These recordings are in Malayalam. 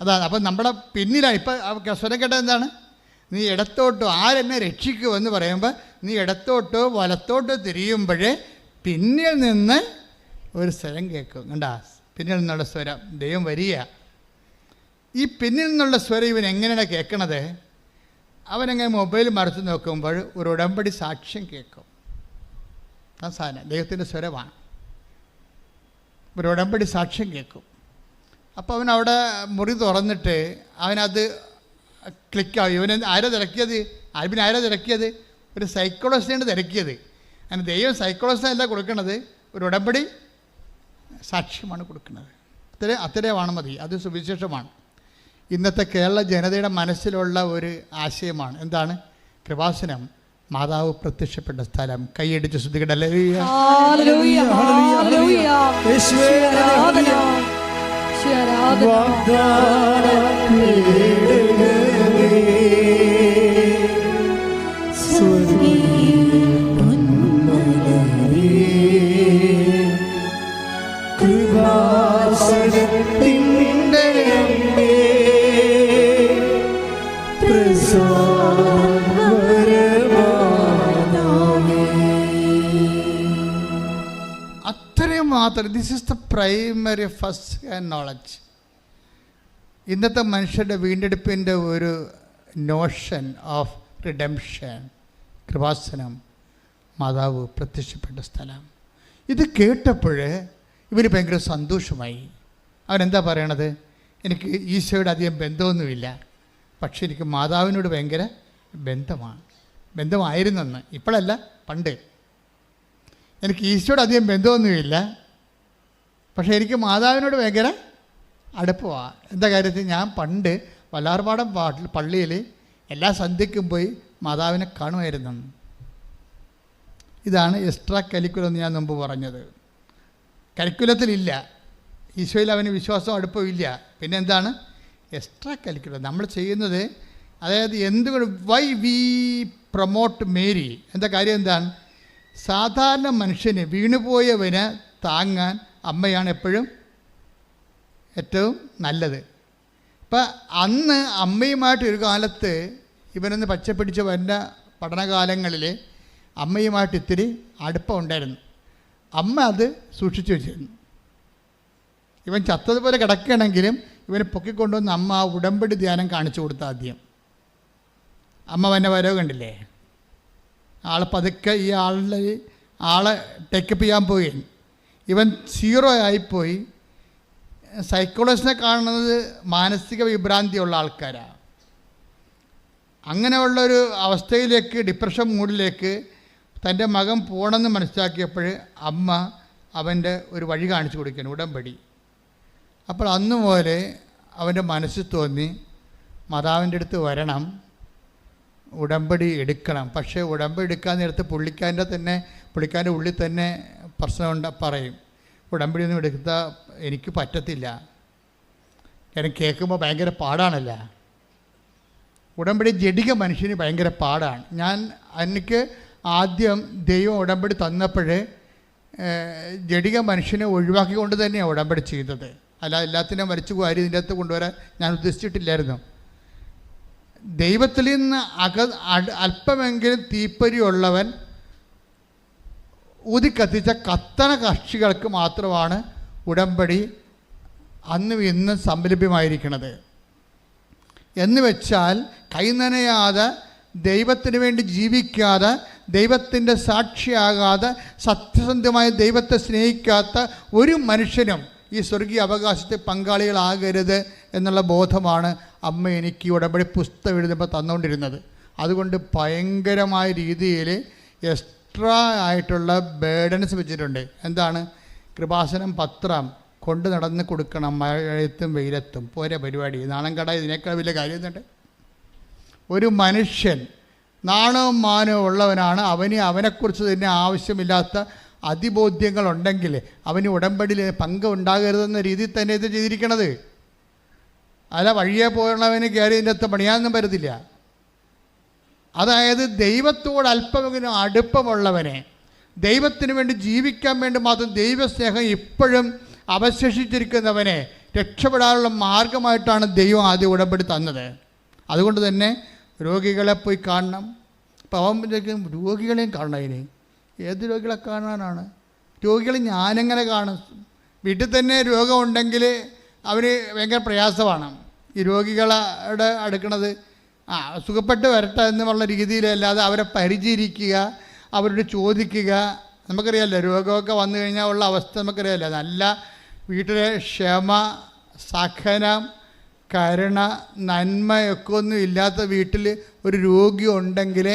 അതാണ്. അപ്പം നമ്മുടെ പിന്നിലാണ് ഇപ്പം സ്വരം കേട്ടത് എന്താണ്? നീ ഇടത്തോട്ടോ ആരെന്നെ രക്ഷിക്കുമെന്ന് പറയുമ്പോൾ നീ ഇടത്തോട്ടോ വലത്തോട്ടോ തിരിയുമ്പോഴേ പിന്നിൽ നിന്ന് ഒരു സ്വരം കേൾക്കും. കണ്ടാ? പിന്നിൽ നിന്നുള്ള സ്വരം. ദൈവം വരിക. ഈ പിന്നിൽ നിന്നുള്ള സ്വരം ഇവൻ എങ്ങനെയാണ് കേൾക്കണത്? അവനങ്ങനെ മൊബൈൽ മറച്ചു നോക്കുമ്പോൾ ഒരു ഉടമ്പടി സാക്ഷ്യം കേൾക്കും. ആ സാധനം. ദൈവത്തിന്റെ സ്വരമാണ്. ഒരു ഉടമ്പടി സാക്ഷ്യം കേൾക്കും. അപ്പോൾ അവൻ അവിടെ മുറി തുറന്നിട്ട് അവനത് ക്ലിക്കാവും ഇവൻ ആരാ തിരക്കിയത്? ആൽബിൻ ആരാ തിരക്കിയത്? ഒരു സൈക്കോളജിസ്റ്റാണ് തിരക്കിയത്. അങ്ങനെ ദൈവം സൈക്കോളജിസ്റ്റല്ല കൊടുക്കുന്നത് ഒരു ഉടമ്പടി സാക്ഷ്യമാണ് കൊടുക്കുന്നത്. അത്ര അത്രയുമാണ് മതി. അത് സുവിശേഷമാണ്. ഇന്നത്തെ കേരള ജനതയുടെ മനസ്സിലുള്ള ഒരു ആശയമാണ്. എന്താണ്? കൃപാസനം. മാതാവ് പ്രത്യക്ഷപ്പെട്ട സ്ഥലം. കൈയടിച്ച് ശ്രദ്ധിക്കട്ടല്ലേ ഹല്ലേലൂയ ഹല്ലേലൂയ യേശുവേ, ആരാധന മാത്രം. This is the primary first knowledge ഇന്നത്തെ മനുഷ്യരുടെ വീണ്ടെടുപ്പിന്റെ ഒരു നോഷൻ ഓഫ് റിഡംഷൻ കൃപാസനം മാതാവ് പ്രത്യക്ഷപ്പെട്ട സ്ഥലം. ഇത് കേട്ടപ്പോൾ ഇവന് ഭയങ്കര സന്തോഷമായി. അവനെന്താ പറയണത്? എനിക്ക് ഈശോയുടെ അധികം ബന്ധമൊന്നുമില്ല. പക്ഷേ എനിക്ക് മാതാവിനോട് ഭയങ്കര ബന്ധമാണ്. ബന്ധമായിരുന്നെന്ന്. ഇപ്പോഴല്ല പണ്ട്. എനിക്ക് ഈശോയുടെ അധികം ബന്ധമൊന്നുമില്ല. പക്ഷേ എനിക്ക് മാതാവിനോട് ഭയങ്കര അടുപ്പമാണ് എന്താ കാര്യത്തിൽ ഞാൻ പണ്ട് വല്ലാർപാടം പാട്ടിൽ പള്ളിയിൽ എല്ലാ സന്ധ്യയ്ക്കും പോയി മാതാവിനെ കാണുമായിരുന്നു. ഇതാണ് എക്സ്ട്രാ കരിക്കുലം എന്ന് ഞാൻ മുമ്പ് പറഞ്ഞത്. കരിക്കുലത്തിലില്ല ഈശോയിൽ അവന് വിശ്വാസം അടുപ്പമില്ല പിന്നെ എന്താണ്? എക്സ്ട്രാ കരിക്കുലം നമ്മൾ ചെയ്യുന്നത് അതായത് എന്തുകൊണ്ട് വൈ വി പ്രൊമോട്ട് മേരി. എന്താ കാര്യം എന്താണ്? സാധാരണ മനുഷ്യന് വീണുപോയവന് താങ്ങാൻ അമ്മയാണ് എപ്പോഴും ഏറ്റവും നല്ലത്. ഇപ്പം അന്ന് അമ്മയുമായിട്ട് ഒരു കാലത്ത് ഇവനൊന്ന് പച്ചപ്പിടിച്ച് വരുന്ന പഠനകാലങ്ങളിൽ അമ്മയുമായിട്ട് ഇത്തിരി അടുപ്പം ഉണ്ടായിരുന്നു. അമ്മ അത് സൂക്ഷിച്ചു വെച്ചിരുന്നു. ഇവൻ ചത്തതുപോലെ കിടക്കുകയാണെങ്കിലും ഇവനെ പൊക്കിക്കൊണ്ടുവന്ന് അമ്മ ആ ഉടമ്പടി ധ്യാനം കാണിച്ചു കൊടുത്ത ആദ്യം. അമ്മ വന്നെ വരവ് കണ്ടില്ലേ? ആൾ പതുക്കെ ഈ ആളിൽ ആളെ ടേക്കപ്പ് ചെയ്യാൻ പോയി ഇവൻ സീറോ ആയിപ്പോയി. സൈക്കോളജിസ്റ്റിനെ കാണുന്നത് മാനസിക വിഭ്രാന്തിയുള്ള ആൾക്കാരാണ് അങ്ങനെയുള്ളൊരു അവസ്ഥയിലേക്ക് ഡിപ്രഷൻ മൂഡിലേക്ക് തന്റെ മകൻ പോകണമെന്ന് മനസ്സിലാക്കിയപ്പോൾ അമ്മ അവന്റെ ഒരു വഴി കാണിച്ചു കൊടുക്കണം ഉടമ്പടി. അപ്പോൾ അന്ന് പോലെ അവന്റെ മനസ്സിൽ തോന്നി മാതാവിന്റെ അടുത്ത് വരണം ഉടമ്പടി എടുക്കണം. പക്ഷേ ഉടമ്പടി എടുക്കാൻ നേരത്ത് പുള്ളിക്കാരന്റെ തന്നെ പുള്ളിക്കാരന്റെ ഉള്ളിൽ തന്നെ പ്രശ്നമുണ്ട് പറയും. ഉടമ്പടി ഒന്നും എടുത്താൽ എനിക്ക് പറ്റത്തില്ല. കാരണം കേൾക്കുമ്പോൾ ഭയങ്കര പാടാണല്ല? ഉടമ്പടി ജഡിക മനുഷ്യന് ഭയങ്കര പാടാണ്. ഞാൻ എനിക്ക് ആദ്യം ദൈവം ഉടമ്പടി തന്നപ്പോൾ ജഡിക മനുഷ്യനെ ഒഴിവാക്കിക്കൊണ്ട് തന്നെയാണ് ഉടമ്പടി ചെയ്തത്. അല്ല എല്ലാത്തിനും മരിച്ചു വാരി ഇതിന്റെ അകത്ത് കൊണ്ടുവരാൻ ഞാൻ ഉദ്ദേശിച്ചിട്ടില്ലായിരുന്നു. ദൈവത്തിൽ നിന്ന് അക അല്പമെങ്കിലും തീപ്പൊരിയുള്ളവൻ ഊതിക്കത്തിച്ച കത്തന കക്ഷികൾക്ക് മാത്രമാണ് ഉടമ്പടി അന്നും ഇന്നും സംരംഭ്യമായിരിക്കുന്നത്. എന്നുവെച്ചാൽ കൈനനയാതെ ദൈവത്തിന് വേണ്ടി ജീവിക്കാതെ ദൈവത്തിന്റെ സാക്ഷിയാകാതെ സത്യസന്ധമായ ദൈവത്തെ സ്നേഹിക്കാത്ത ഒരു മനുഷ്യനും ഈ സ്വർഗീയ അവകാശത്തെ പങ്കാളികളാകരുത് എന്നുള്ള ബോധമാണ് അമ്മ എനിക്ക് ഉടമ്പടി പുസ്തകം എഴുതുമ്പോൾ തന്നുകൊണ്ടിരുന്നത്. അതുകൊണ്ട് ഭയങ്കരമായ രീതിയിൽ എക്സ്ട്രാ ആയിട്ടുള്ള ബേഡൻസ് വെച്ചിട്ടുണ്ട്. എന്താണ്? കൃപാസനം പത്രം കൊണ്ട് നടന്ന് കൊടുക്കണം മഴയത്തും വെയിലത്തും. പോരെ പരിപാടി. നാണം കട ഇതിനേക്കാൾ വലിയ കാര്യം തന്നെ ഒരു മനുഷ്യൻ നാണവും മാനവും ഉള്ളവനാണ്. അവന് അവനെക്കുറിച്ച് തന്നെ ആവശ്യമില്ലാത്ത അതിബോധ്യങ്ങളുണ്ടെങ്കിൽ അവന് ഉടമ്പടിയിൽ പങ്ക് ഉണ്ടാകരുതെന്ന രീതിയിൽ തന്നെ ഇത് ചെയ്തിരിക്കണത്. അല്ല വഴിയെ പോയുള്ളവന് കയറി ഇതിന്റെ അകത്ത് പണിയാനൊന്നും പറ്റത്തില്ല. അതായത് ദൈവത്തോട് അല്പമെങ്കിലും അടുപ്പമുള്ളവനെ ദൈവത്തിന് വേണ്ടി ജീവിക്കാൻ വേണ്ടി മാത്രം ദൈവസ്നേഹം ഇപ്പോഴും അവശേഷിച്ചിരിക്കുന്നവനെ രക്ഷപ്പെടാനുള്ള മാർഗമായിട്ടാണ് ദൈവം ആദ്യം ഉടമ്പടി തന്നത്. അതുകൊണ്ട് തന്നെ രോഗികളെ പോയി കാണണം. വിചാരിക്കും, രോഗികളെയും കാണണം ഇനി. ഏത് രോഗികളെ കാണാനാണ്? രോഗികളെ ഞാനെങ്ങനെ കാണും? വീട്ടിൽ തന്നെ രോഗമുണ്ടെങ്കിൽ അവന് ഭയങ്കര പ്രയാസമാണ്. ഈ രോഗികളുടെ അടുക്കണത് ആ സുഖപ്പെട്ട് വരട്ടെ എന്നുള്ള രീതിയിലല്ലാതെ അവരെ പരിചരിക്കുക അവരോട് ചോദിക്കുക. നമുക്കറിയാമല്ലോ രോഗമൊക്കെ വന്നു കഴിഞ്ഞാൽ ഉള്ള അവസ്ഥ നമുക്കറിയാമല്ലോ നല്ല വീട്ടിലെ ക്ഷമ സഹനം കരുണ നന്മയൊക്കെ ഒന്നും ഇല്ലാത്ത വീട്ടിൽ ഒരു രോഗി ഉണ്ടെങ്കിൽ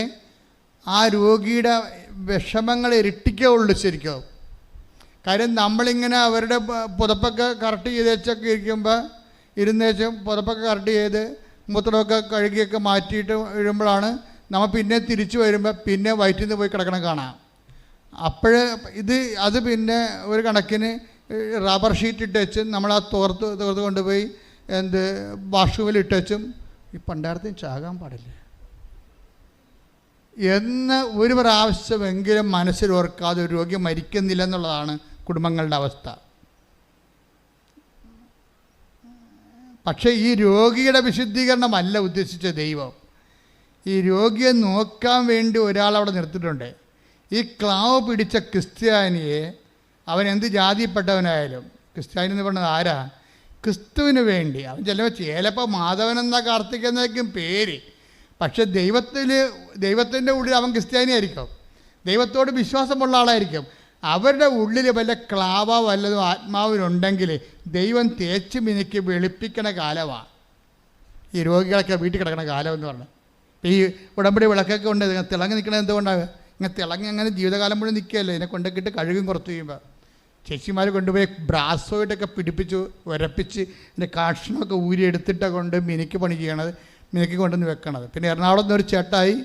ആ രോഗിയുടെ വിഷമങ്ങൾ ഇരട്ടിക്കുള്ളൂ ശരിക്കും. കാര്യം നമ്മളിങ്ങനെ അവരുടെ പുതപ്പൊക്കെ കറക്റ്റ് ചെയ്ത് വെച്ചൊക്കെ ഇരിക്കുമ്പോൾ ഇരുന്നേച്ചും പുതപ്പൊക്കെ കറക്റ്റ് ചെയ്ത് മൂത്രമൊക്കെ കഴുകിയൊക്കെ മാറ്റിയിട്ട് വരുമ്പോഴാണ് നമ്മൾ പിന്നെ തിരിച്ചു വരുമ്പോൾ പിന്നെ വയറ്റിൽ നിന്ന് പോയി കിടക്കണം കാണാം. അപ്പോഴ് ഇത് അത് പിന്നെ ഒരു കണക്കിന് റബ്ബർ ഷീറ്റ് ഇട്ട് വെച്ചും നമ്മൾ ആ തോർത്ത് തോർത്ത് കൊണ്ടുപോയി എന്ത് വാഷ്റൂമിൽ ഇട്ട് വെച്ചും ഈ പണ്ടാരത്തിന് ചാകാൻ പാടില്ല. എന്ന് ഒരു പ്രാവശ്യമെങ്കിലും മനസ്സിൽ ഓർക്കാതെ ഒരു രോഗി മരിക്കുന്നില്ല എന്നുള്ളതാണ് കുടുംബങ്ങളുടെ അവസ്ഥ. പക്ഷേ ഈ രോഗിയുടെ വിശുദ്ധീകരണമല്ല ഉദ്ദേശിച്ച ദൈവം. ഈ രോഗിയെ നോക്കാൻ വേണ്ടി ഒരാളവിടെ നിർത്തിയിട്ടുണ്ട്. ഈ ക്ലാവ് പിടിച്ച ക്രിസ്ത്യാനിയെ അവൻ എന്ത് ജാതിപ്പെട്ടവനായാലും ക്രിസ്ത്യാനി എന്ന് പറയുന്നത് ആരാ? ക്രിസ്തുവിന് വേണ്ടി. അവൻ ചിലപ്പോൾ ചിലപ്പോൾ മാധവൻ എന്ന കാർത്തിക്കുന്നതായിരിക്കും പേര്. പക്ഷെ ദൈവത്തിൽ ദൈവത്തിന്റെ ഉള്ളിൽ അവൻ ക്രിസ്ത്യാനിയായിരിക്കും. ദൈവത്തോട് വിശ്വാസമുള്ള ആളായിരിക്കും. അവരുടെ ഉള്ളിൽ വല്ല ക്ലാവ വല്ലതും ആത്മാവിനുണ്ടെങ്കിൽ ദൈവം തേച്ച് മിനുക്കി വെളുപ്പിക്കണ കാലമാണ് ഈ രോഗികളൊക്കെ വീട്ടിൽ കിടക്കണ കാലം എന്ന് പറഞ്ഞു. ഇപ്പം ഈ ഉടമ്പടി വിളക്കൊക്കെ ഉണ്ട് ഇങ്ങനെ തിളങ്ങി നിൽക്കണത് എന്തുകൊണ്ടാണ് ഇങ്ങനെ തിളങ്ങി അങ്ങനെ ജീവിതകാലം മുഴുവൻ നിൽക്കുകയല്ലേ? ഇതിനെ കൊണ്ടൊക്കെ കഴുകും കുറച്ച് കഴിയുമ്പോൾ ചേച്ചിമാർ കൊണ്ടുപോയി ബ്രാസോയിട്ടൊക്കെ പിടിപ്പിച്ച് ഉരപ്പിച്ച് എന്റെ കാഷ്ണമൊക്കെ ഊരി എടുത്തിട്ട് കൊണ്ട് മിനുക്ക് പണി ചെയ്യണത് മിനുക്കി കൊണ്ടുവന്ന് വെക്കണത്. പിന്നെ എറണാകുളത്ത് നിന്ന് ഒരു ചേട്ടായി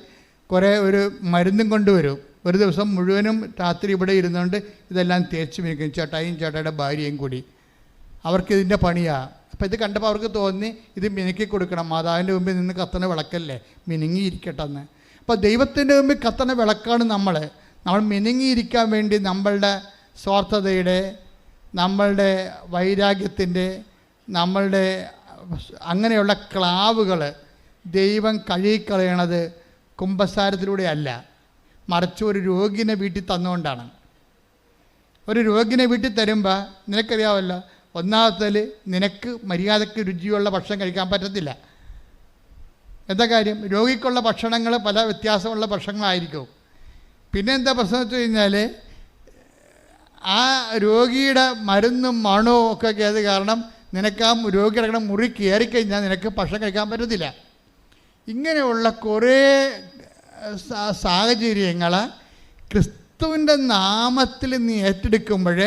കുറേ ഒരു മരുന്നും കൊണ്ടുവരും. ഒരു ദിവസം മുഴുവനും രാത്രി ഇവിടെ ഇരുന്നുകൊണ്ട് ഇതെല്ലാം തേച്ച് മിനുക്കും. ചേട്ടായും ചേട്ടായുടെ ഭാര്യയും കൂടി. അവർക്ക് ഇതിന്റെ പണിയാണ് അപ്പോൾ ഇത് കണ്ടപ്പോൾ അവർക്ക് തോന്നി ഇത് മിനുക്കി കൊടുക്കണം. മാതാവിന്റെ മുമ്പിൽ നിന്ന് കത്തണ വിളക്കല്ലേ? മിനുങ്ങിയിരിക്കട്ടെ എന്ന് അപ്പോൾ ദൈവത്തിന്റെ മുമ്പിൽ കത്തണ വിളക്കാണ് നമ്മൾ നമ്മൾ മിനുങ്ങിയിരിക്കാൻ വേണ്ടി നമ്മളുടെ സ്വാർത്ഥതയുടെ നമ്മളുടെ വൈരാഗ്യത്തിന്റെ നമ്മളുടെ അങ്ങനെയുള്ള ക്ലാവുകൾ ദൈവം കഴുകിക്കളയണത് കുംഭസാരത്തിലൂടെയല്ല മറിച്ച് ഒരു രോഗിനെ വീട്ടിൽ തന്നുകൊണ്ടാണ്. ഒരു രോഗിനെ വീട്ടിൽ തരുമ്പോൾ നിനക്കറിയാമല്ലോ ഒന്നാമത്തേൽ നിനക്ക് മര്യാദയ്ക്ക് രുചിയുള്ള ഭക്ഷണം കഴിക്കാൻ പറ്റത്തില്ല. എന്താ കാര്യം? രോഗിക്കുള്ള ഭക്ഷണങ്ങൾ പല വ്യത്യാസമുള്ള ഭക്ഷണങ്ങളായിരിക്കും. പിന്നെ എന്താ പ്രശ്നം വെച്ച് കഴിഞ്ഞാൽ ആ രോഗിയുടെ മരുന്നും മണവും ഒക്കെ ആയത് കാരണം നിനക്ക് ആ രോഗി കിടക്കുന്ന മുറി കയറിക്കഴിഞ്ഞാൽ നിനക്ക് ഭക്ഷണം കഴിക്കാൻ പറ്റത്തില്ല. ഇങ്ങനെയുള്ള കുറേ സാഹചര്യങ്ങൾ ക്രിസ്തുവിന്റെ നാമത്തിൽ നീ ഏറ്റെടുക്കുമ്പോൾ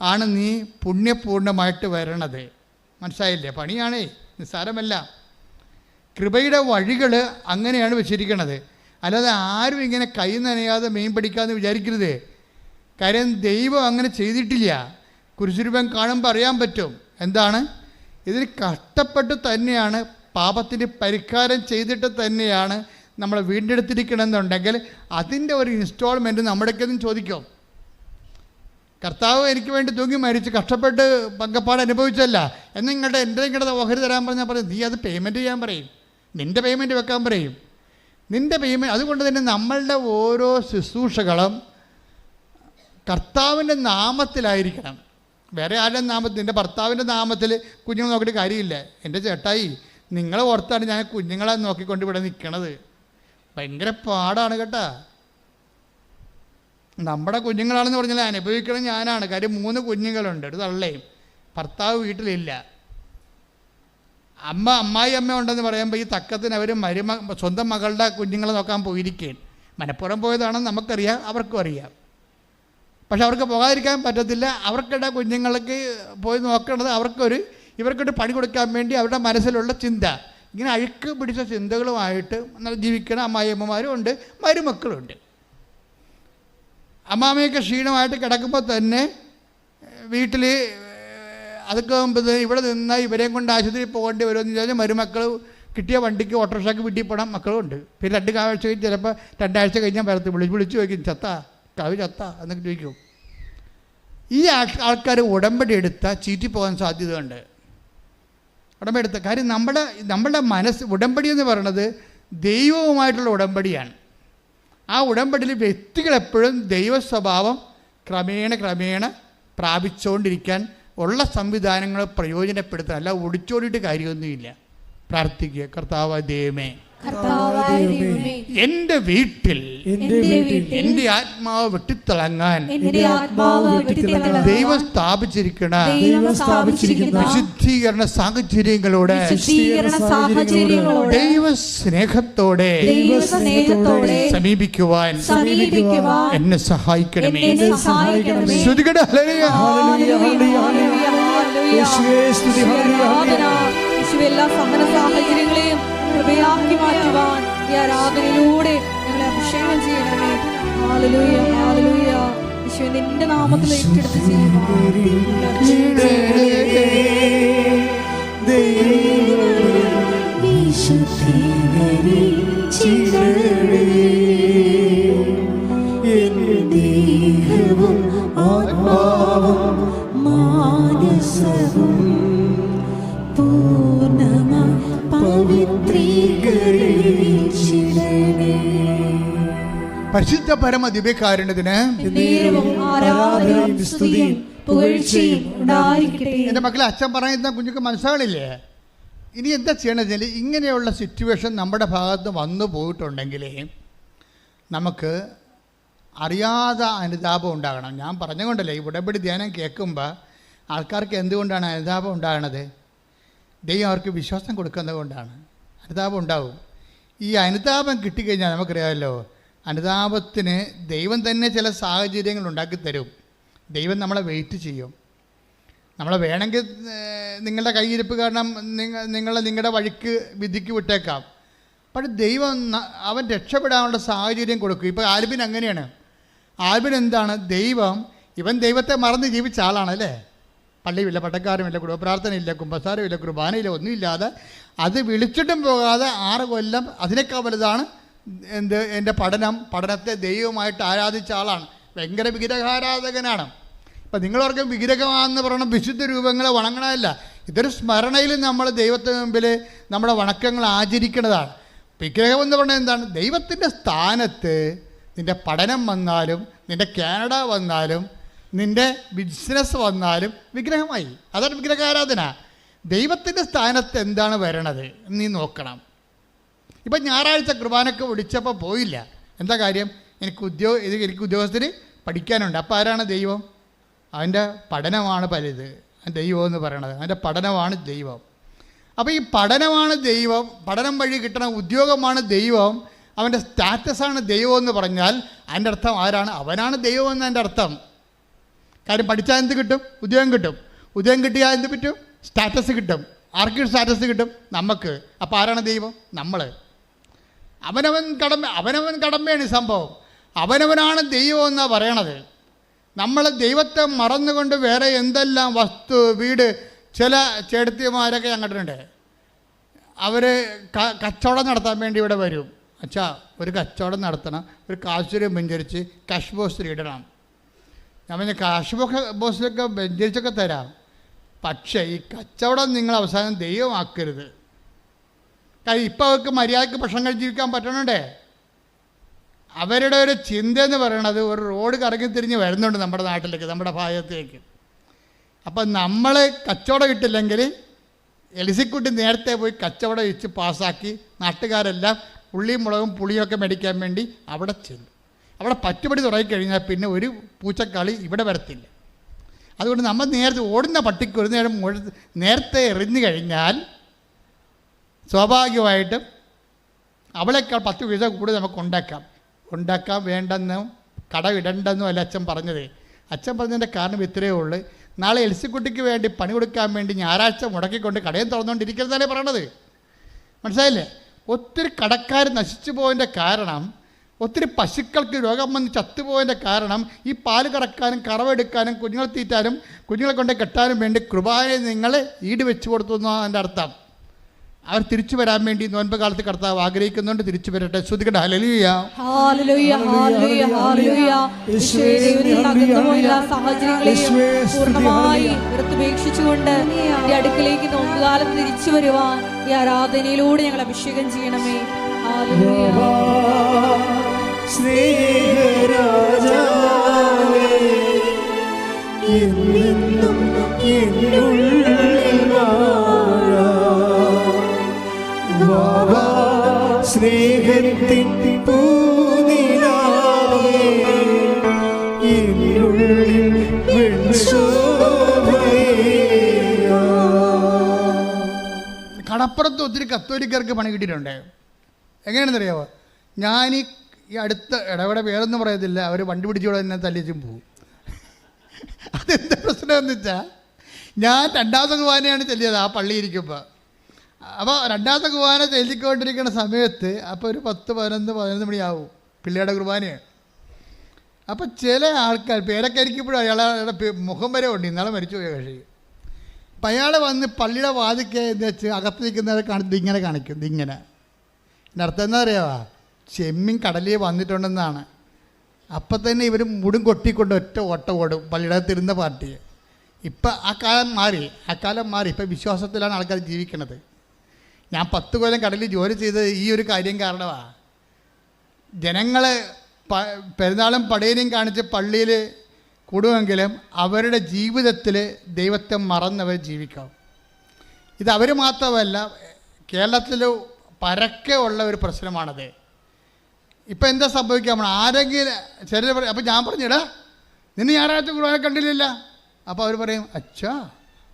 ആണ് നീ പുണ്യപൂർണമായിട്ട് വരണത്. മനസ്സിലായില്ലേ? പണിയാണേ നിസ്സാരമല്ല. കൃപയുടെ വഴികൾ അങ്ങനെയാണ് വെച്ചിരിക്കുന്നത് അല്ലാതെ ആരും ഇങ്ങനെ കൈ നനയാതെ മീൻ പിടിക്കാമെന്ന് വിചാരിക്കരുത്. കാര്യം ദൈവം അങ്ങനെ ചെയ്തിട്ടില്ല. കുരിശുരൂപം കാണുമ്പോൾ അറിയാൻ പറ്റും. എന്താണ്? ഇതിന് കഷ്ടപ്പെട്ട് തന്നെയാണ് പാപത്തിന് പരിഹാരം ചെയ്തിട്ട് തന്നെയാണ് നമ്മൾ വീണ്ടെടുത്തിരിക്കണമെന്നുണ്ടെങ്കിൽ അതിന്റെ ഒരു ഇൻസ്റ്റാൾമെന്റ് നമ്മുടെയൊക്കെ ചോദിക്കും. കർത്താവ് എനിക്ക് വേണ്ടി തൂങ്ങി മരിച്ച് കഷ്ടപ്പെട്ട് പങ്കപ്പാട് അനുഭവിച്ചല്ല എന്ന് നിങ്ങളുടെ എന്റെ നിങ്ങളുടെ ഓഹരി തരാൻ പറഞ്ഞാൽ പറയും നീ അത് പേയ്മെന്റ് ചെയ്യാൻ പറയും. നിന്റെ പേയ്മെന്റ് വെക്കാൻ പറയും. നിന്റെ പേയ്മെന്റ് അതുകൊണ്ട് തന്നെ നമ്മളുടെ ഓരോ ശുശ്രൂഷകളും കർത്താവിന്റെ നാമത്തിലായിരിക്കണം. വേറെ ആരുടെ നാമത്തിൽ? എന്റെ ഭർത്താവിന്റെ നാമത്തിൽ കുഞ്ഞുങ്ങൾ നോക്കിയിട്ട് കാര്യമില്ല. എന്റെ ചേട്ടായി നിങ്ങളെ ഓർത്താണ് ഞാൻ കുഞ്ഞുങ്ങളെ നോക്കിക്കൊണ്ട് ഇവിടെ നിൽക്കണത് ഭയങ്കര പാടാണ് കേട്ടാ. നമ്മുടെ കുഞ്ഞുങ്ങളാണെന്ന് പറഞ്ഞാൽ അനുഭവിക്കണം ഞാനാണ്. കാര്യം മൂന്ന് കുഞ്ഞുങ്ങളുണ്ട്. ഒരു തള്ളയും. ഭർത്താവ് വീട്ടിലില്ല. അമ്മ അമ്മായി അമ്മ ഉണ്ടെന്ന് പറയുമ്പോൾ ഈ തക്കത്തിന് അവർ മരുമ സ്വന്തം മകളുടെ കുഞ്ഞുങ്ങളെ നോക്കാൻ പോയിരിക്കുകയാണ് മനപ്പുറം പോയതാണെന്ന് നമുക്കറിയാം അവർക്കും അറിയാം. പക്ഷെ അവർക്ക് പോകാതിരിക്കാൻ പറ്റത്തില്ല. അവർക്കിടെ കുഞ്ഞുങ്ങൾക്ക് പോയി നോക്കേണ്ടത് അവർക്കൊരു ഇവർക്കൊരു പണി കൊടുക്കാൻ വേണ്ടി അവരുടെ മനസ്സിലുള്ള ചിന്ത. ഇങ്ങനെ അഴുക്ക് പിടിച്ച ചിന്തകളുമായിട്ട് ജീവിക്കണ അമ്മായിയമ്മമാരും ഉണ്ട് മരുമക്കളുണ്ട്. അമ്മാമ്മയൊക്കെ ക്ഷീണമായിട്ട് കിടക്കുമ്പോൾ തന്നെ വീട്ടിൽ അതൊക്കെ ആകുമ്പോൾ ഇവിടെ നിന്നാൽ ഇവരെയും കൊണ്ട് ആശുപത്രിയിൽ പോകേണ്ടി വരുമെന്ന് ചോദിച്ചാൽ മരുമക്കൾ കിട്ടിയ വണ്ടിക്ക് ഓട്ടോറിക്ഷയ്ക്ക് വീട്ടിൽ പോകണം മക്കളുണ്ട്. പിന്നെ രണ്ട് കാഴ്ച കഴിഞ്ഞ് ചിലപ്പോൾ രണ്ടാഴ്ച കഴിഞ്ഞാൽ വരത്ത് വിളിച്ച് വിളിച്ച് ചോദിക്കും ചത്ത? കവി ചത്ത? എന്നൊക്കെ ചോദിക്കും. ഈ ആൾക്കാർ ഉടമ്പടി എടുത്താൽ ചീറ്റി പോകാൻ സാധ്യതയുണ്ട്. ഉടമ്പടി എടുത്ത കാര്യം നമ്മുടെ നമ്മുടെ മനസ്സ് ഉടമ്പടി എന്ന് പറയുന്നത് ദൈവവുമായിട്ടുള്ള ഉടമ്പടിയാണ്. ആ ഉടമ്പടിയിൽ വ്യക്തികൾ എപ്പോഴും ദൈവ സ്വഭാവം ക്രമേണ ക്രമേണ പ്രാപിച്ചുകൊണ്ടിരിക്കാൻ ഉള്ള സംവിധാനങ്ങൾ പ്രയോജനപ്പെടുത്തുക അല്ല ഒടിച്ചോടിയിട്ട് കാര്യമൊന്നുമില്ല. പ്രാർത്ഥിക്കുക. കർത്താവ് ദൈവമേ. വീട്ടിൽ എന്റെ എന്റെ വീട്ടിൽ എന്റെ ആത്മാവ് വെട്ടിത്തിളങ്ങാൻ എന്റെ ദൈവം സ്ഥാപിച്ചിരിക്കണ ദൈവം സ്ഥാപിച്ചിരിക്കുന്ന വിശുദ്ധീകരണ സാഹചര്യങ്ങളോടെ ദൈവ സ്നേഹത്തോടെ സമീപിക്കുവാൻ സമീപിക്കുവാൻ എന്നെ സഹായിക്കണമേ എന്നെ സഹായിക്കണമേ ശ്രുതികട ഹല്ലേലൂയ. ഹല്ലേലൂയ, ഹല്ലേലൂയ, ഹല്ലേലൂയ. യേശുവേ, സ്തുതി, ഹല്ലേലൂയ, ആരാധന. യേശുവേ, എല്ലാ സഹന സാഹചര്യങ്ങളെയും കൃപയാക്കി മാറ്റുവാൻ ഈ ആരാധനയിലൂടെ ഞങ്ങളെ അഭിഷേകം ചെയ്യണമേ ആലലൂയ ആലലൂയ യേശു നിന്റെ നാമത്തിൽ ഏറ്റെടുത്ത് ദേഹവും ആത്മാവും മാനസവും പരിശുദ്ധ പരമ ദിവ്യകാരുണ്യത്തിന് എന്റെ മക്കളെ അച്ഛൻ പറയുന്ന കുഞ്ഞുക്ക് മനസ്സിലാകണില്ലേ ഇനി എന്താ ചെയ്യണമെന്ന് വെച്ചാൽ ഇങ്ങനെയുള്ള സിറ്റുവേഷൻ നമ്മുടെ ഭാഗത്ത് വന്നു പോയിട്ടുണ്ടെങ്കിൽ നമുക്ക് അറിയാതെ അനുതാപം ഉണ്ടാകണം. ഞാൻ പറഞ്ഞുകൊണ്ടല്ലേ ഈ ഉടമ്പടി ധ്യാനം കേൾക്കുമ്പോൾ ആൾക്കാർക്ക് എന്തുകൊണ്ടാണ് അനുതാപം ഉണ്ടാകണത്? ദൈവം അവർക്ക് വിശ്വാസം കൊടുക്കുന്നത് കൊണ്ടാണ് അനുതാപം ഉണ്ടാവും. ഈ അനുതാപം കിട്ടിക്കഴിഞ്ഞാൽ നമുക്കറിയാമല്ലോ അനുതാപത്തിന് ദൈവം തന്നെ ചില സാഹചര്യങ്ങൾ ഉണ്ടാക്കി തരും. ദൈവം നമ്മളെ വെയിറ്റ് ചെയ്യും. നമ്മളെ വേണമെങ്കിൽ നിങ്ങളുടെ കയ്യിരിപ്പ് കാരണം നിങ്ങൾ നിങ്ങളെ നിങ്ങളുടെ വഴിക്ക് വിധിക്ക് വിട്ടേക്കാം. പക്ഷെ ദൈവം അവൻ രക്ഷപ്പെടാനുള്ള സാഹചര്യം കൊടുക്കും. ഇപ്പോൾ ആൽബിൻ അങ്ങനെയാണ്. ആൽബിൻ എന്താണ്? ദൈവം ഇവൻ ദൈവത്തെ മറന്ന് ജീവിച്ച ആളാണ് അല്ലേ? പള്ളിയുമില്ല പട്ടക്കാരുമില്ല കുടുംബപ്രാർത്ഥനയില്ല കുമ്പസാരമില്ല കുർബാനയില്ല ഒന്നുമില്ലാതെ അത് വിളിച്ചിട്ടും പോകാതെ ആറ് കൊല്ലം അതിനേക്കാൾ വലുതാണ്. എന്ത് എന്റെ പഠനം പഠനത്തെ ദൈവമായിട്ട് ആരാധിച്ച ആളാണ്. ഭയങ്കര വിഗ്രഹാരാധകനാണ്. ഇപ്പം നിങ്ങളവർക്ക് വിഗ്രഹമാണെന്ന് പറയണ വിശുദ്ധ രൂപങ്ങളെ വണങ്ങണമല്ല ഇതൊരു സ്മരണയിൽ നമ്മൾ ദൈവത്തിന് മുമ്പിൽ നമ്മുടെ വണക്കങ്ങൾ ആചരിക്കുന്നതാണ് വിഗ്രഹം എന്ന് പറഞ്ഞാൽ എന്താണ്? ദൈവത്തിന്റെ സ്ഥാനത്ത് നിന്റെ പഠനം വന്നാലും നിന്റെ കാനഡ വന്നാലും നിന്റെ ബിസിനസ് വന്നാലും വിഗ്രഹമായി. അതാണ് വിഗ്രഹാരാധന. ദൈവത്തിന്റെ സ്ഥാനത്ത് എന്താണ് വരണത്? നീ നോക്കണം. ഇപ്പം ഞായറാഴ്ച കുർബാനക്ക് വിളിച്ചപ്പോൾ പോയില്ല. എന്താ കാര്യം? എനിക്ക് ഉദ്യോഗ ഇത് എനിക്ക് ഉദ്യോഗസ്ഥന് പഠിക്കാനുണ്ട്. അപ്പോൾ ആരാണ് ദൈവം? അവന്റെ പഠനമാണ് പലത്. ദൈവം എന്ന് പറയണത്. അവന്റെ പഠനമാണ് ദൈവം. അപ്പോൾ ഈ പഠനമാണ് ദൈവം പഠനം വഴി കിട്ടണ ഉദ്യോഗമാണ് ദൈവം അവന്റെ സ്റ്റാറ്റസാണ് ദൈവം എന്ന് പറഞ്ഞാൽ അതിന്റെ അർത്ഥം ആരാണ്? അവനാണ് ദൈവം എന്ന് എന്റെ അർത്ഥം. കാര്യം പഠിച്ചാൽ എന്ത് കിട്ടും? ഉദ്യോഗം കിട്ടും. ഉദ്യോഗം കിട്ടിയാൽ എന്ത് പറ്റും? സ്റ്റാറ്റസ് കിട്ടും. ആർക്കും സ്റ്റാറ്റസ് കിട്ടും? നമുക്ക്. അപ്പോൾ ആരാണ് ദൈവം? നമ്മൾ അവനവൻ കടമ അവനവൻ കടമയാണ് ഈ സംഭവം. അവനവനാണ് ദൈവം എന്നാണ് പറയണത്. നമ്മൾ ദൈവത്തെ മറന്നുകൊണ്ട് വേറെ എന്തെല്ലാം വസ്തു വീട് ചില ചേട്ടത്തിമാരൊക്കെ ഞാൻ അവർ കച്ചവടം നടത്താൻ വേണ്ടി ഇവിടെ വരും. അച്ഛാ ഒരു കച്ചവടം നടത്തണം. ഒരു കാശുരം ബെഞ്ചരിച്ച് കാഷ് ബോക്സിൽ ഇടണം. ഞാൻ പറഞ്ഞ കാഷ് ബോസിലൊക്കെ ബോക്സിലൊക്കെ ബെഞ്ചരിച്ചൊക്കെ തരാം. പക്ഷേ ഈ കച്ചവടം നിങ്ങൾ അവസാനം ദൈവമാക്കരുത്. കാര്യം ഇപ്പോൾ അവർക്ക് മര്യാദയ്ക്ക് ഭക്ഷണം കഴിച്ച് ജീവിക്കാൻ പറ്റണണ്ടേ? അവരുടെ ഒരു ചിന്ത എന്ന് പറയണത് ഒരു റോഡ് കറങ്ങി തിരിഞ്ഞ് വരുന്നുണ്ട് നമ്മുടെ നാട്ടിലേക്ക് നമ്മുടെ ഭാഗത്തേക്ക്. അപ്പം നമ്മൾ കച്ചവടം കിട്ടില്ലെങ്കിൽ എലിസിക്കുട്ടി നേരത്തെ പോയി കച്ചവടം വെച്ച് പാസ്സാക്കി നാട്ടുകാരെല്ലാം ഉള്ളിയും മുളകും പുളിയൊക്കെ മേടിക്കാൻ വേണ്ടി അവിടെ ചെല്ലും അവിടെ പറ്റുപടി തുടങ്ങിക്കഴിഞ്ഞാൽ പിന്നെ ഒരു പൂച്ചക്കളി ഇവിടെ വരത്തില്ല. അതുകൊണ്ട് നമ്മൾ നേരത്തെ ഓടുന്ന പട്ടിക്ക് ഒരു നേരം നേരത്തെ എറിഞ്ഞു കഴിഞ്ഞാൽ സ്വാഭാവികമായിട്ടും അവളേക്കാൾ പത്ത് പൈസ കൂടുതൽ നമുക്ക് ഉണ്ടാക്കാം ഉണ്ടാക്കാൻ വേണ്ടെന്നും കടമിടണ്ടെന്നും അല്ല അച്ഛൻ പറഞ്ഞത്. അച്ഛൻ പറഞ്ഞതിന്റെ കാരണം ഇത്രയേ ഉള്ളൂ. നാളെ എൽസിക്കുട്ടിക്ക് വേണ്ടി പണി കൊടുക്കാൻ വേണ്ടി ഞായറാഴ്ച മുടക്കിക്കൊണ്ട് കടയും തുറന്നുകൊണ്ടിരിക്കുന്നതല്ലേ പറയണത്? മനസ്സിലായില്ലേ? ഒത്തിരി കടക്കാർ നശിച്ചു പോയതിന്റെ കാരണം ഒത്തിരി പശുക്കൾക്ക് രോഗം വന്ന് ചത്തുപോയതിന്റെ കാരണം ഈ പാൽ കറക്കാനും കറവെടുക്കാനും കുഞ്ഞുങ്ങളെ തീറ്റാനും കുഞ്ഞുങ്ങളെ കൊണ്ട് കെട്ടാനും വേണ്ടി കൃപാനെ നിങ്ങൾ ഈട് വെച്ചു കൊടുത്തു എന്നാണ് എന്റെ അർത്ഥം. അവർ തിരിച്ചു വരാൻ വേണ്ടി നോൻപ് കാലത്ത് കർത്താവ് ആഗ്രഹിക്കുന്നുണ്ട്. തിരിച്ചു വരട്ടെ. ഹലലിയ ഈ അടുക്കലേക്ക് നോക്കുകാലത്ത് തിരിച്ചു വരുവാൻ ഈ ആരാധനയിലൂടെ ഞങ്ങൾ അഭിഷേകം ചെയ്യണമേ. സ്നേഹരാജ സ്നേഹരാജാവേ സ്നേഹത്തിൻ. കടപ്പുറത്ത് ഒത്തിരി കത്തോലിക്കർക്ക് പണി കിട്ടിയിട്ടുണ്ട്. എങ്ങനെയാണെന്നറിയാവോ? ഞാൻ ഈ അടുത്ത ഇടവേടെ പേരൊന്നും പറയത്തില്ല. അവർ വണ്ടി പിടിച്ചോടെ തന്നെ തല്ലിച്ചും പോകും അതെന്താ പ്രശ്നമെന്ന് വെച്ചാൽ ഞാൻ രണ്ടാമത്തെ വാനയാണ് ചെല്ലിയത് ആ പള്ളി ഇരിക്കുമ്പോൾ അപ്പോൾ രണ്ടാമത്തെ കുർബാന ചെല്ലിക്കൊണ്ടിരിക്കുന്ന സമയത്ത് അപ്പോൾ ഒരു പത്ത് പതിനൊന്ന് പതിനൊന്ന് മണിയാവും പിള്ളേരുടെ കുർബാനയാണ് അപ്പോൾ ചില ആൾക്കാർ പേരൊക്കെ അയാളുടെ മുഖം വരെ ഉണ്ട്. ഇന്നാളെ മരിച്ചു പോയ കക്ഷി. അപ്പം അയാൾ വന്ന് പള്ളിയുടെ വാതിക്കെ എന്ന് വെച്ച് അകത്ത് നിൽക്കുന്നവരെ കാണിച്ച് ഇങ്ങനെ കാണിക്കും. ഇങ്ങനെ. എന്റെ അർത്ഥം എന്താ അറിയാവാ? ചെമ്മീൻ കടലിൽ വന്നിട്ടുണ്ടെന്നാണ്. അപ്പം തന്നെ ഇവർ മുടും കൊട്ടിക്കൊണ്ട് ഒറ്റ ഓട്ട ഓടും പള്ളിയുടെ തിരുന്ന പാർട്ടി ഇപ്പം ആ കാലം മാറി. ആ കാലം മാറി. ഇപ്പം വിശ്വാസത്തിലാണ് ആൾക്കാർ ജീവിക്കുന്നത് ഞാൻ പത്ത് കൊല്ലം കടലിൽ ജോലി ചെയ്തത് ഈ ഒരു കാര്യം കാരണമാണ് ജനങ്ങളെ പ പെരുന്നാളും പടയനെയും കാണിച്ച് പള്ളിയിൽ കൂടുമെങ്കിലും അവരുടെ ജീവിതത്തിൽ ദൈവത്തെ മറന്നവർ ജീവിക്കാം. ഇത് അവർ മാത്രമല്ല കേരളത്തിൽ പരക്കെ ഉള്ള ഒരു പ്രശ്നമാണത്. ഇപ്പം എന്താ സംഭവിക്കുക? നമ്മൾ ആരെങ്കിലും ചെറിയ അപ്പം ഞാൻ പറഞ്ഞിടാ നിന്നെ ഞായറാഴ്ച കുർബാന കണ്ടില്ലല്ല. അപ്പോൾ അവർ പറയും അച്ഛാ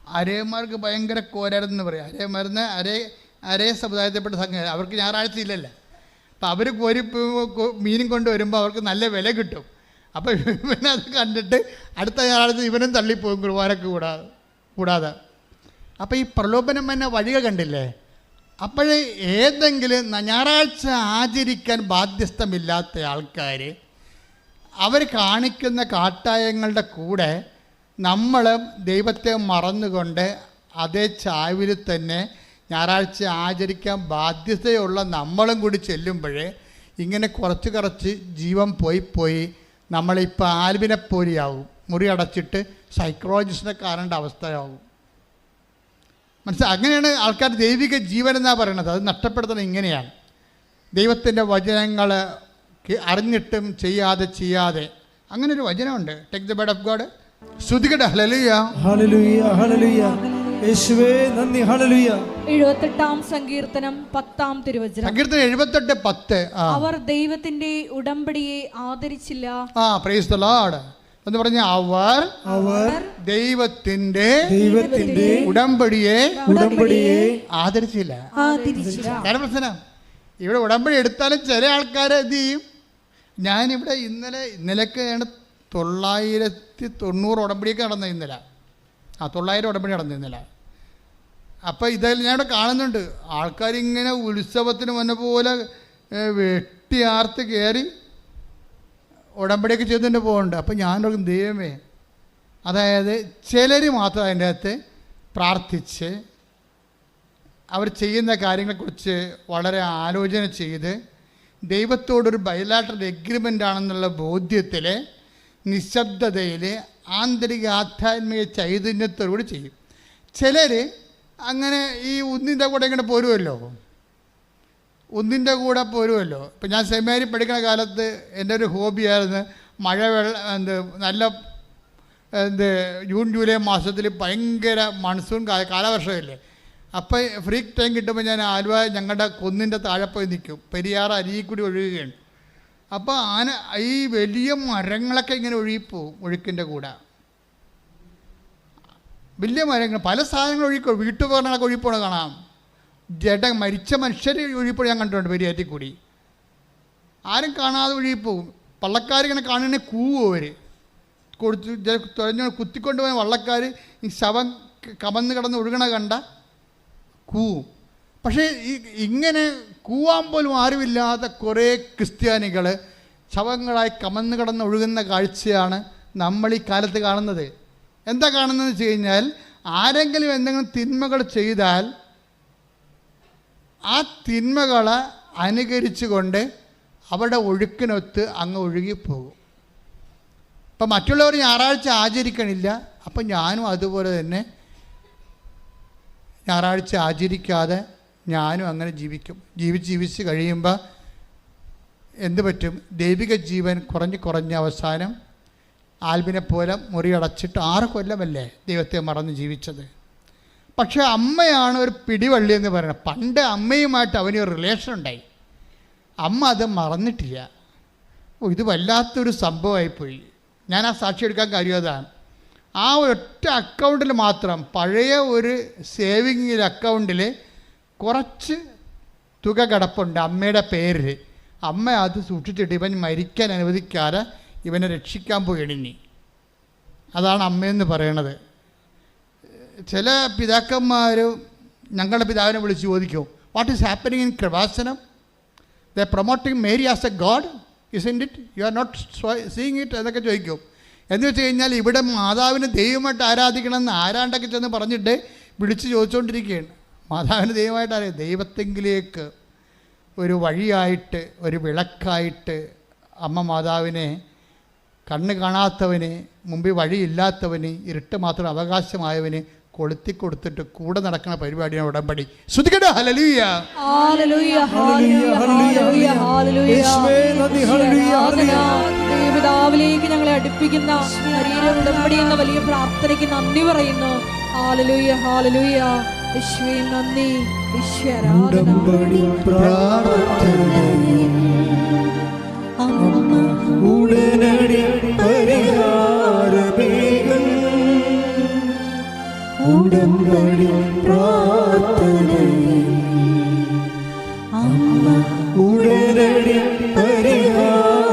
അരയന്മാർക്ക് ഭയങ്കര കോരായിരുന്നു പറയും. അരേമാരുന്ന് അരേ അരേ സമുദായത്തിൽപ്പെട്ട സംഘം അവർക്ക് ഞായറാഴ്ച ഇല്ലല്ലോ അപ്പോൾ അവർ കോരി മീനും കൊണ്ട് വരുമ്പോൾ അവർക്ക് നല്ല വില കിട്ടും. അപ്പോൾ ഇവനെ അത് കണ്ടിട്ട് അടുത്ത ഞായറാഴ്ച ഇവനും തള്ളിപ്പോകും കുർബാനക്ക് കൂടാതെ കൂടാതെ. അപ്പോൾ ഈ പ്രലോഭനം എന്ന വഴിക കണ്ടില്ലേ? അപ്പോഴേ ഏതെങ്കിലും ഞായറാഴ്ച ആചരിക്കാൻ ബാധ്യസ്ഥമില്ലാത്ത ആൾക്കാർ അവർ കാണിക്കുന്ന കാട്ടായങ്ങളുടെ കൂടെ നമ്മൾ ദൈവത്തെ മറന്നുകൊണ്ട് അതേ ചാവിൽ തന്നെ ഞായറാഴ്ച ആചരിക്കാൻ ബാധ്യതയുള്ള നമ്മളും കൂടി ചെല്ലുമ്പോഴേ ഇങ്ങനെ കുറച്ച് കുറച്ച് ജീവൻ പോയി പോയി നമ്മളിപ്പോൾ ആൽബിനെ പോലെയാവും. മുറി അടച്ചിട്ട് സൈക്കോളജിസ്റ്റിനെ കാണേണ്ട അവസ്ഥയാവും. മനസ്സിലായി അങ്ങനെയാണ് ആൾക്കാർ ദൈവിക ജീവൻ എന്നാണ് പറയുന്നത് അത് നഷ്ടപ്പെടുത്തുന്നത് ഇങ്ങനെയാണ്. ദൈവത്തിന്റെ വചനങ്ങൾ അറിഞ്ഞിട്ടും ചെയ്യാതെ ചെയ്യാതെ. അങ്ങനെ ഒരു വചനമുണ്ട്. Take the word of God ശ്രുതികട. ഹലലുയ ഹല്ലേലൂയ ഹല്ലേലൂയ. യേശുവേ നന്ദി. ഹല്ലേലൂയ. എഴുപത്തെട്ടാം സങ്കീർത്തനം പത്താം തിരുവചനം. സങ്കീർത്തനം എഴുപത്തെട്ട് പത്ത്. ആ. അവർ ദൈവത്തിന്റെ ഉടമ്പടിയെ ആദരിച്ചില്ല. ആ പ്രൈസ് ദ ലോർഡ് എന്ന് പറഞ്ഞ അവർ അവർ ദൈവത്തിന്റെ ദൈവത്തിന്റെ ഉടമ്പടിയെ ഉടമ്പടിയെ ആദരിച്ചില്ല. ആദരിച്ചില്ല. കാരണം പ്രശ്നം. ഇവിടെ ഉടമ്പടി എടുത്താലും ചില ആൾക്കാരെ എന്ത് ചെയ്യും? ഞാനിവിടെ ഇന്നലെ ഇന്നലെയൊക്കെയാണ് തൊള്ളായിരത്തി തൊണ്ണൂറ് ഉടമ്പടിയൊക്കെ നടന്നത് ഇന്നലെ. ആ തൊള്ളായിരം ഉടമ്പടി നടന്നിരുന്നില്ല. അപ്പോൾ ഇതായാലും ഞാൻ ഇവിടെ കാണുന്നുണ്ട്. ആൾക്കാരിങ്ങനെ ഉത്സവത്തിന് വന്ന പോലെ വെട്ടിയാർത്ത് കയറി ഉടമ്പടിയൊക്കെ ചെയ്തുകൊണ്ട് പോകുന്നുണ്ട് അപ്പോൾ ഞാൻ ഓർക്കും, ദൈവമേ അതായത് ചിലർ മാത്രം അതിന്റെ അകത്ത് പ്രാർത്ഥിച്ച് അവർ ചെയ്യുന്ന കാര്യങ്ങളെക്കുറിച്ച് വളരെ ആലോചന ചെയ്ത് ദൈവത്തോടൊരു ബയലാട്ടർ എഗ്രിമെന്റ് ആണെന്നുള്ള ബോധ്യത്തിൽ നിശബ്ദതയിൽ ആന്തരിക ആധ്യാത്മിക ചൈതന്യത്തോടുകൂടി ചെയ്യും. ചിലർ അങ്ങനെ ഈ ഒന്നിന്റെ കൂടെ ഇങ്ങനെ പോരുമല്ലോ ഒന്നിന്റെ കൂടെ പോരുമല്ലോ ഇപ്പം ഞാൻ സെമിനാരി പഠിക്കുന്ന കാലത്ത് എന്റെ ഒരു ഹോബിയായിരുന്നു മഴ വെള്ള എന്ത് നല്ല എന്ത് ജൂൺ ജൂലൈ മാസത്തിൽ ഭയങ്കര മൺസൂൺ കാല കാലവർഷമല്ലേ. അപ്പോൾ ഫ്രീ ടൈം കിട്ടുമ്പോൾ ഞാൻ ആലുവ ഞങ്ങളുടെ കുന്നിന്റെ താഴെ പോയി നിൽക്കും. പെരിയാറ് അരിയിൽ കൂടി ഒഴുകുകയാണ്. അപ്പോൾ ആന ഈ വലിയ മരങ്ങളൊക്കെ ഇങ്ങനെ ഒഴുകിപ്പോവും ഒഴുക്കിന്റെ കൂടെ. വലിയ മരങ്ങൾ പല സാധനങ്ങൾ ഒഴുകി വീട്ടുപകരണങ്ങളൊക്കെ ഒഴുകിപ്പോണ കാണാം. ജഡ മരിച്ച മനുഷ്യർ ഒഴുകിപ്പോൾ ഞാൻ കണ്ടിട്ടുണ്ട് പെരിയാറ്റിൽ കൂടി. ആരും കാണാതെ ഒഴുകിപ്പോവും പള്ളക്കാരിങ്ങനെ കാണുന്നതിനെ കൂവും അവർ കൊടുത്ത് തുഴഞ്ഞ കുത്തിക്കൊണ്ട് പോയ വള്ളക്കാർ ഈ ശവം കമന്ന് കിടന്ന് ഒഴുകണ കണ്ട കൂവും. പക്ഷേ ഇങ്ങനെ കൂവാൻ പോലും ആരുമില്ലാതെ കുറേ ക്രിസ്ത്യാനികൾ ശവങ്ങളായി കമന്ന് കിടന്ന് ഒഴുകുന്ന കാഴ്ചയാണ് നമ്മൾ ഈ കാലത്ത് കാണുന്നത്. എന്താ കാണുന്നതെന്ന് വെച്ച് കഴിഞ്ഞാൽ ആരെങ്കിലും എന്തെങ്കിലും തിന്മകൾ ചെയ്താൽ ആ തിന്മകളെ അനുകരിച്ചുകൊണ്ട് അവരുടെ ഒഴുക്കിനൊത്ത് അങ്ങ് ഒഴുകിപ്പോകും. അപ്പം മറ്റുള്ളവർ ഞായറാഴ്ച ആചരിക്കണില്ല. അപ്പം ഞാനും അതുപോലെ തന്നെ ഞായറാഴ്ച ആചരിക്കാതെ ഞാനും അങ്ങനെ ജീവിക്കും. ജീവിച്ച് ജീവിച്ച് കഴിയുമ്പോൾ എന്തു പറ്റും? ദൈവിക ജീവൻ കുറഞ്ഞ് കുറഞ്ഞ അവസാനം ആൽബിനെ പോലെ മുറിയടച്ചിട്ട് ആറ് കൊല്ലമല്ലേ ദൈവത്തെ മറന്ന് ജീവിച്ചത്? പക്ഷേ അമ്മയാണ് ഒരു പിടിവള്ളി എന്ന് പറയുന്നത്. പണ്ട് അമ്മയുമായിട്ട് അവന് ഒരു റിലേഷൻ ഉണ്ടായി. അമ്മ അത് മറന്നിട്ടില്ല. ഓ ഇത് വല്ലാത്തൊരു സംഭവമായിപ്പോയി. ഞാൻ ആ സാക്ഷി എടുക്കാൻ കാര്യം അതാണ്. ആ ഒറ്റ അക്കൗണ്ടിൽ മാത്രം പഴയ ഒരു സേവിങ്ങിൽ അക്കൗണ്ടിൽ കുറച്ച് തുക കിടപ്പുണ്ട് അമ്മയുടെ പേരിൽ അമ്മ അത് സൂക്ഷിച്ചിട്ട് ഇവൻ മരിക്കാൻ അനുവദിക്കാതെ ഇവനെ രക്ഷിക്കാൻ പോയി ഇനി. അതാണ് അമ്മയെന്ന് പറയണത്. ചില പിതാക്കന്മാർ ഞങ്ങളുടെ പിതാവിനെ വിളിച്ച് ചോദിക്കും what is happening in Kripasanam the promoting Mary as a god is in it you are not seeing it എന്നൊക്കെ ചോദിക്കും. എന്ന് വെച്ച് കഴിഞ്ഞാൽ ഇവിടെ മാതാവിനെ ദൈവമായിട്ട് ആരാധിക്കണമെന്ന് ആരാണ്ടൊക്കെ ചെന്ന് പറഞ്ഞിട്ട് വിളിച്ച് ചോദിച്ചുകൊണ്ടിരിക്കുകയാണ് മാതാവിനെ ദൈവമായിട്ട് അറിയാം. ദൈവത്തെങ്കിലേക്ക് ഒരു വഴിയായിട്ട് ഒരു വിളക്കായിട്ട് അമ്മ മാതാവിനെ കണ്ണ് കാണാത്തവന് മുമ്പിൽ വഴിയില്ലാത്തവന് ഇരുട്ട് മാത്രം അവകാശമായവന് കൊളുത്തി കൊടുത്തിട്ട് കൂടെ നടക്കുന്ന പരിപാടിയാണ് ഉടമ്പടി. ശ്രുതികട. ഹലലൂയ. ദൈവപിതാവിലേക്ക് ഞങ്ങളെ അടുപ്പിക്കുന്ന ശരീര ഉടമ്പടി എന്ന വലിയ പ്രാർത്ഥനയ്ക്ക് നന്ദി പറയുന്നു. ഹാലലൂയ ഹാലലൂയ ഉടമ്പടി പ്രാർത്ഥനയിൽ അമ്മ ഉടനടി പരിഹാരമേകും ഉടമ്പടി പ്രാർത്ഥനയിൽ അമ്മ ഉടനടി പരിഹാരമേകും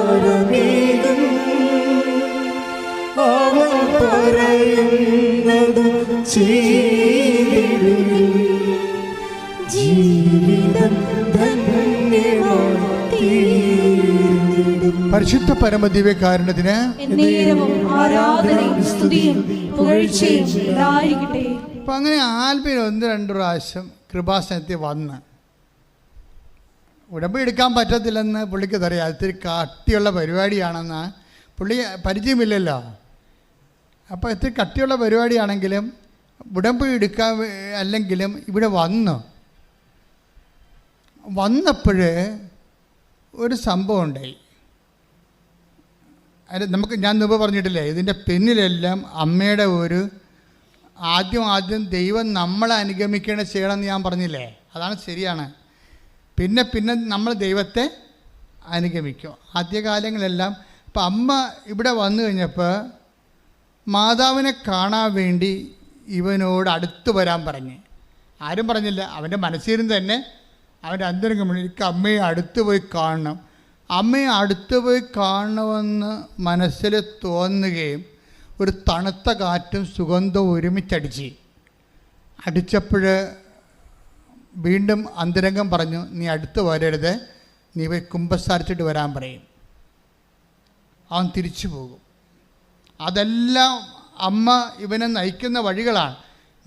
അവൻ പറയുന്നത് തീർന്നിടും. പരിശുദ്ധ പുകഴ്ചയും ഉണ്ടായിരിക്കട്ടെ. അപ്പം അങ്ങനെ ആൽബിന് ഒന്ന് രണ്ട് പ്രാവശ്യം കൃപാസനത്തിൽ വന്ന്. ഉടമ്പ് എടുക്കാൻ പറ്റത്തില്ലെന്ന് പുള്ളിക്ക് തറിയാം ഇത്തിരി കട്ടിയുള്ള പരിപാടിയാണെന്ന്. പുള്ളി പരിചയമില്ലല്ലോ. അപ്പോൾ ഇത്തിരി കട്ടിയുള്ള പരിപാടിയാണെങ്കിലും ഉടമ്പ് എടുക്കാൻ അല്ലെങ്കിലും ഇവിടെ വന്നു. വന്നപ്പോൾ ഒരു സംഭവം ഉണ്ടായി. അത് നമുക്ക് ഞാൻ മുമ്പ് പറഞ്ഞിട്ടില്ലേ ഇതിന്റെ പിന്നിലെല്ലാം അമ്മയുടെ ഒരു ആദ്യം ആദ്യം ദൈവം നമ്മളെ അനുഗമിക്കണം ചെയ്യണമെന്ന് ഞാൻ പറഞ്ഞില്ലേ അതാണ് ശരിയാണ്. പിന്നെ പിന്നെ നമ്മൾ ദൈവത്തെ അനുഗമിക്കും. ആദ്യകാലങ്ങളെല്ലാം ഇപ്പം അമ്മ ഇവിടെ വന്നു കഴിഞ്ഞപ്പോൾ മാതാവിനെ കാണാൻ വേണ്ടി ഇവനോട് അടുത്ത് വരാൻ പറഞ്ഞ്. ആരും പറഞ്ഞില്ല അവന്റെ മനസ്സിൽ തന്നെ അവന്റെ അന്തരംഗം എനിക്ക് അമ്മയെ അടുത്ത് പോയി കാണണം. അമ്മയെ അടുത്ത് പോയി കാണണമെന്ന് മനസ്സിൽ തോന്നുകയും ഒരു തണുത്ത കാറ്റും സുഗന്ധവും ഒരുമിച്ചടിച്ച്. അടിച്ചപ്പോൾ വീണ്ടും അന്തരംഗം പറഞ്ഞു നീ അടുത്ത് വരരുത്. നീ പോയി കുമ്പസാരിച്ചിട്ട് വരാൻ പറയും. അവൻ തിരിച്ചു പോകും. അതെല്ലാം അമ്മ ഇവനെ നയിക്കുന്ന വഴികളാണ്.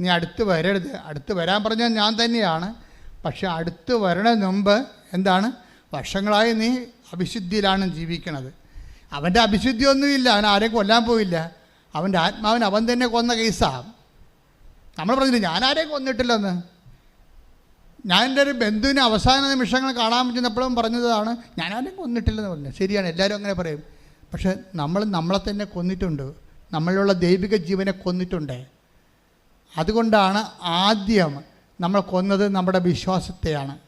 നീ അടുത്ത് വരരുത്. അടുത്ത് വരാൻ പറഞ്ഞാൽ ഞാൻ തന്നെയാണ്. പക്ഷെ അടുത്ത് വരണതിന് മുമ്പ് എന്താണ്? വർഷങ്ങളായി നീ അഭിശുദ്ധിയിലാണ് ജീവിക്കണത്. അവന്റെ അവിശുദ്ധിയൊന്നുമില്ല അവൻ ആരെ കൊല്ലാൻ പോയില്ല അവന്റെ ആത്മാവിന് അവൻ തന്നെ കൊന്ന കേസാണ് നമ്മൾ പറഞ്ഞില്ല ഞാൻ ആരെ കൊന്നിട്ടില്ലെന്ന്? ഞാൻ എന്റെ ഒരു ബന്ധുവിന് അവസാന നിമിഷങ്ങൾ കാണാൻ പറ്റുന്നപ്പോഴും പറഞ്ഞതാണ് ഞാൻ ആരെയും കൊന്നിട്ടില്ലെന്ന് പറഞ്ഞു ശരിയാണ് എല്ലാവരും അങ്ങനെ പറയും. പക്ഷെ നമ്മൾ നമ്മളെ തന്നെ കൊന്നിട്ടുണ്ട്. നമ്മളിലുള്ള ദൈവിക ജീവനെ കൊന്നിട്ടുണ്ട്. അതുകൊണ്ടാണ് ആദ്യം നമ്മൾ കൊന്നത് നമ്മുടെ വിശ്വാസത്തെയാണ്.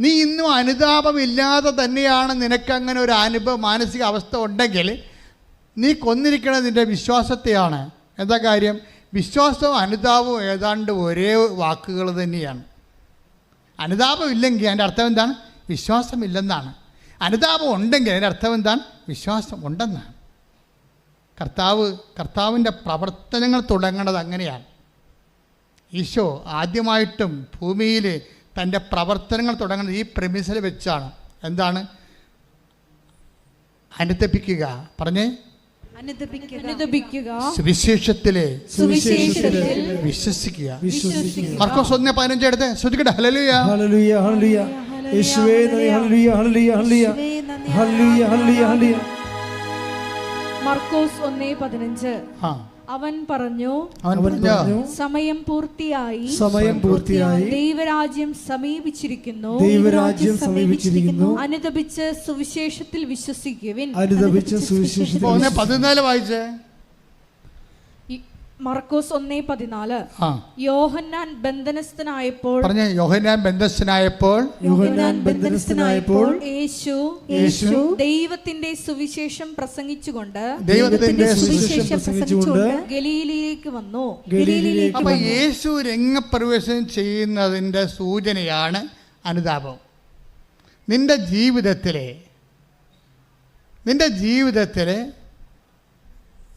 നീ ഇന്നും അനുതാപമില്ലാതെ തന്നെയാണ് നിനക്കങ്ങനെ ഒരു അനുഭവ മാനസിക അവസ്ഥ ഉണ്ടെങ്കിൽ നീ കൊന്നിരിക്കണത് നിന്റെ വിശ്വാസത്തെയാണ്. എന്താ കാര്യം? വിശ്വാസവും അനുതാപവും ഏതാണ്ട് ഒരേ വാക്കുകൾ തന്നെയാണ്. അനുതാപം ഇല്ലെങ്കിൽ അതിന്റെ അർത്ഥം എന്താണ്? വിശ്വാസമില്ലെന്നാണ്. അനുതാപം ഉണ്ടെങ്കിൽ അതിന്റെ അർത്ഥം എന്താണ്? വിശ്വാസം ഉണ്ടെന്നാണ്. കർത്താവ് കർത്താവിന്റെ പ്രവർത്തനങ്ങൾ തുടങ്ങുന്നത് അങ്ങനെയാണ്. ഈശോ ആദ്യമായിട്ടും ഭൂമിയിൽ തന്റെ പ്രവർത്തനങ്ങൾ തുടങ്ങുന്നത് ഈ പ്രമിസിൽ വെച്ചാണ്. എന്താണ്? അനുദപിക്കുക. പറഞ്ഞേ? സുവിശേഷത്തിലെ വിശ്വസിക്കുക. വിശ്വസിക്കുക. മർക്കോസ് ഒന്ന് പതിനഞ്ച് എടുത്ത് ശ്രദ്ധിക്കട്ടെ. ഹലലുയ ഹല്ലേലൂയ ഹല്ലേലൂയ. യേശുവേ നന്ദി ഹല്ലേലൂയ. ഹല്ലേലൂയ ഹല്ലേലൂയ ഹല്ലേലൂയ ഹല്ലേലൂയ ഹല്ലേലൂയ. മർക്കോസ് ഒന്നേ പതിനഞ്ച്. ആ. അവൻ പറഞ്ഞു അവൻ അവൻ പറഞ്ഞു സമയം പൂർത്തിയായി. സമയം പൂർത്തിയായി. ദൈവരാജ്യം സമീപിച്ചിരിക്കുന്നു. ദൈവരാജ്യം സമീപിച്ചിരിക്കുന്നു. അനുദപിച്ച് സുവിശേഷത്തിൽ വിശ്വസിക്കുവിൻ. അനുദപിച്ച സുവിശേഷത്തിൽ പതിനാല് വായിച്ചേ. മർക്കോസ് ഒന്നേ പതിനാല്. ആ. യോഹന്നാൻ ബന്ധനസ്ഥനായപ്പോൾ പറഞ്ഞ യോഹന്നാൻ ബന്ധനസ്ഥനായപ്പോൾ യോഹന്നാൻ ബന്ധനസ്ഥനായപ്പോൾ യേശു യേശു ദൈവത്തിന്റെ സുവിശേഷം പ്രസംഗിച്ചുകൊണ്ട് ദൈവത്തിന്റെ സുവിശേഷം പ്രസംഗിച്ചുകൊണ്ട് ഗലീലയിലേക്ക് വന്നു. ഗലീലയിലേക്ക് അപ്പൊ യേശു രംഗപ്രവേശനം ചെയ്യുന്നതിന്റെ സൂചനയാണ് അനുതാപം. നിന്റെ ജീവിതത്തിലെ നിന്റെ ജീവിതത്തിൽ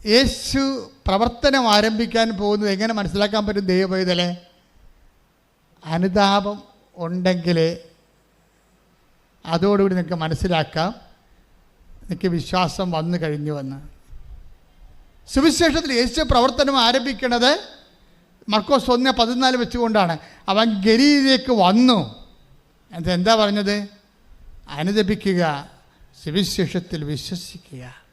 യേശു പ്രവർത്തനം ആരംഭിക്കാൻ പോകുന്നത് എങ്ങനെ മനസ്സിലാക്കാൻ പറ്റും ദൈവപൈതലെ? അനുതാപം ഉണ്ടെങ്കിൽ അതോടുകൂടി നിങ്ങൾക്ക് മനസ്സിലാക്കാം. എനിക്ക് വിശ്വാസം വന്നു കഴിഞ്ഞുവെന്ന് സുവിശേഷത്തിൽ യേശു പ്രവർത്തനം ആരംഭിക്കുന്നത് മർക്കോസ് ഒന്ന് പതിനാല് വെച്ചുകൊണ്ടാണ്. അവൻ ഗലീലേക്ക് വന്നു. എന്താ പറഞ്ഞത്? അനുദപിക്കുക സുവിശേഷത്തിൽ വിശ്വസിക്കുക.